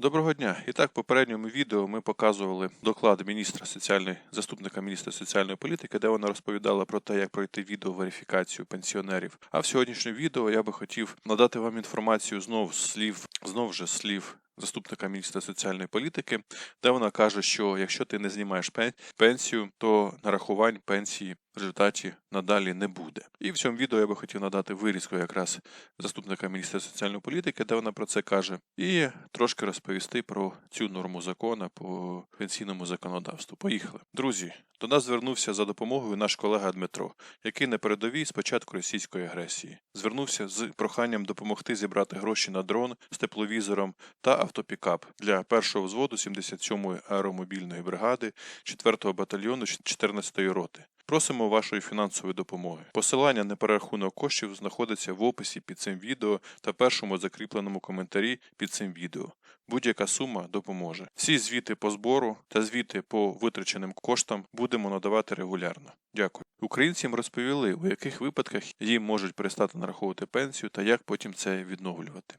Доброго дня. І так, в попередньому відео ми показували доклад міністра соціальної заступника міністра соціальної політики, де вона розповідала про те, як пройти відеоверифікацію пенсіонерів. А в сьогоднішньому відео я би хотів надати вам інформацію знов слів, знов же слів. Заступника міністра соціальної політики, де вона каже, що якщо ти не знімаєш пен- пенсію, то нарахувань пенсії в результаті надалі не буде. І в цьому відео я би хотів надати вирізку якраз заступника міністра соціальної політики, де вона про це каже, і трошки розповісти про цю норму закону по пенсійному законодавству. Поїхали. Друзі, до нас звернувся за допомогою наш колега Дмитро, який на передовій з початку російської агресії. Звернувся з проханням допомогти зібрати гроші на дрон з тепловізором та автопікап для першого взводу 77-ї аеромобільної бригади 4-го батальйону 14-ї роти. Просимо вашої фінансової допомоги. Посилання на перерахунок коштів знаходиться в описі під цим відео та першому закріпленому коментарі під цим відео. Будь-яка сума допоможе. Всі звіти по збору та звіти по витраченим коштам будемо надавати регулярно. Дякую. Українцям розповіли, у яких випадках їм можуть перестати нараховувати пенсію та як потім це відновлювати.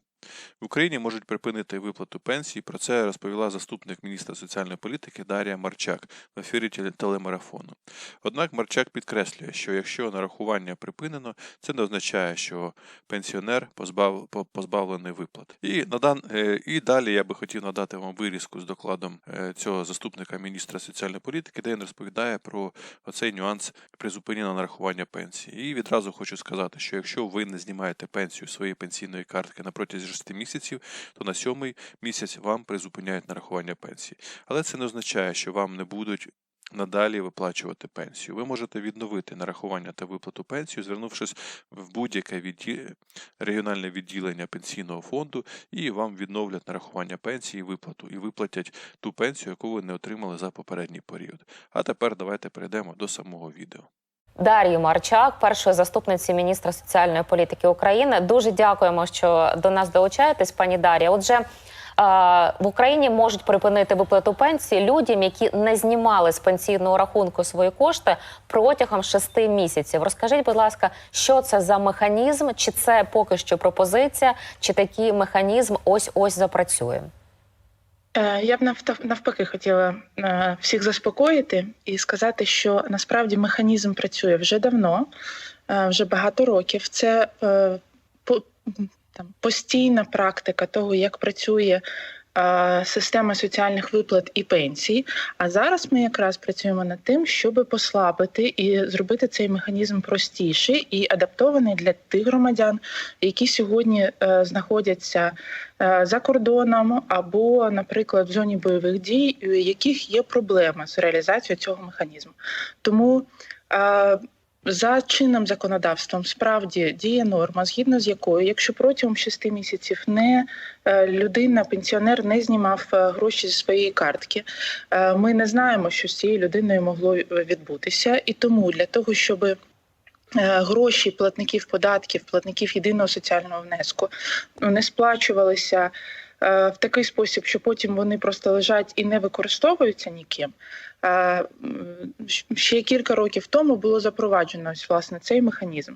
В Україні можуть припинити виплату пенсії. Про це розповіла заступник міністра соціальної політики Дар'я Марчак в ефірі телемарафону. Однак Марчак підкреслює, що якщо нарахування припинено, це не означає, що пенсіонер позбав, позбавлений виплат. І, надан, е, і далі я би хотів надати вам вирізку з докладом е, цього заступника міністра соціальної політики, де він розповідає про оцей нюанс призупинення нарахування пенсії. І відразу хочу сказати, що якщо ви не знімаєте пенсію своєї пенсійної картки на протязі 6 місяців, то на сьомий місяць вам призупиняють нарахування пенсії. Але це не означає, що вам не будуть надалі виплачувати пенсію. Ви можете відновити нарахування та виплату пенсію, звернувшись в будь-яке відді... регіональне відділення пенсійного фонду, і вам відновлять нарахування пенсії, виплату і виплатять ту пенсію, яку ви не отримали за попередній період. А тепер давайте перейдемо до самого відео. Дар'ї Марчак, першої заступниці міністра соціальної політики України. Дуже дякуємо, що до нас долучаєтесь, пані Дар'я. Отже, е, в Україні можуть припинити виплату пенсії людям, які не знімали з пенсійного рахунку свої кошти протягом шести місяців. Розкажіть, будь ласка, що це за механізм? Чи це поки що пропозиція, чи такий механізм ось ось запрацює? Е, Я б навпаки хотіла е, всіх заспокоїти і сказати, що насправді механізм працює вже давно, е, вже багато років. Це постійна практика того, як працює е, система соціальних виплат і пенсій. А зараз ми якраз працюємо над тим, щоб послабити і зробити цей механізм простіший і адаптований для тих громадян, які сьогодні е, знаходяться е, за кордоном або, наприклад, в зоні бойових дій, у яких є проблема з реалізацією цього механізму. Тому за чинним законодавством справді діє норма, згідно з якою, якщо протягом 6 місяців не е, людина, пенсіонер не знімав е, гроші зі своєї картки, е, ми не знаємо, що з цією людиною могло відбутися, і тому для того, щоб Гроші платників податків, платників єдиного соціального внеску не сплачувалися в такий спосіб, що потім вони просто лежать і не використовуються ніким. Е, Ще кілька років тому було запроваджено ось власне цей механізм.